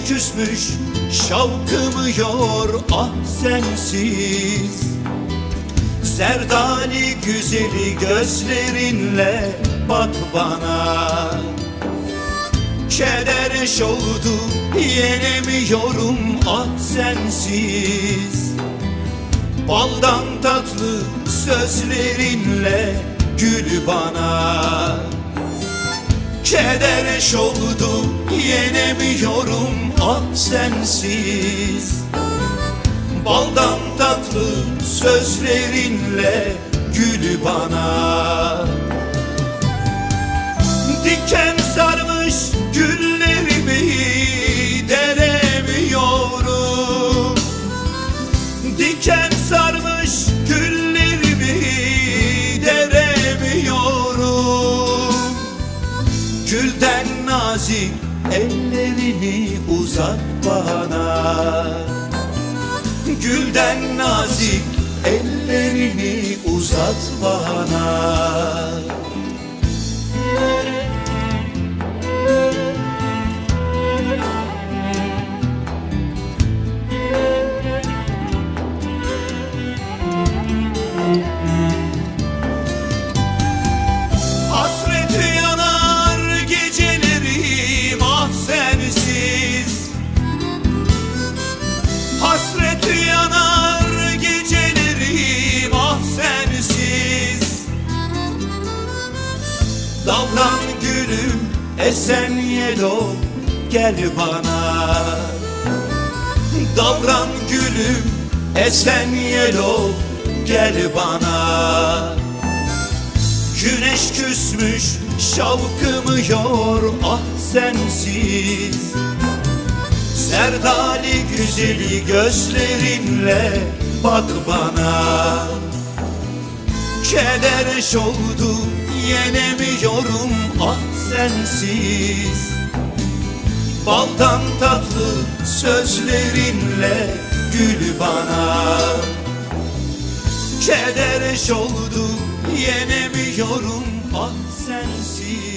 küsmüş şavkımı yor ah sensiz. Serdali güzeli gözlerinle bak bana. Keder şoldu yenemiyorum ah sensiz. Baldan tatlı sözlerinle gül bana. Keder oldu yenemiyorum sensiz. Baldan tatlı sözlerinle gül bana. Diken sarmış güllerimi deremiyorum. Diken sarmış güllerimi deremiyorum. Gülden nazik ellerini uzat bana Gülden nazik ellerini uzat bana Davran gülüm esen yelo gel bana. Davran gülüm esen yelo gel bana. Güneş küsmüş şavkımı yor? Ah sensiz. Serdali güzeli gözlerinle bak bana. Keder oldu yenemiyorum ah sensiz. Baldan tatlı sözlerinle gül bana. Keder oldu yenemiyorum ah sensiz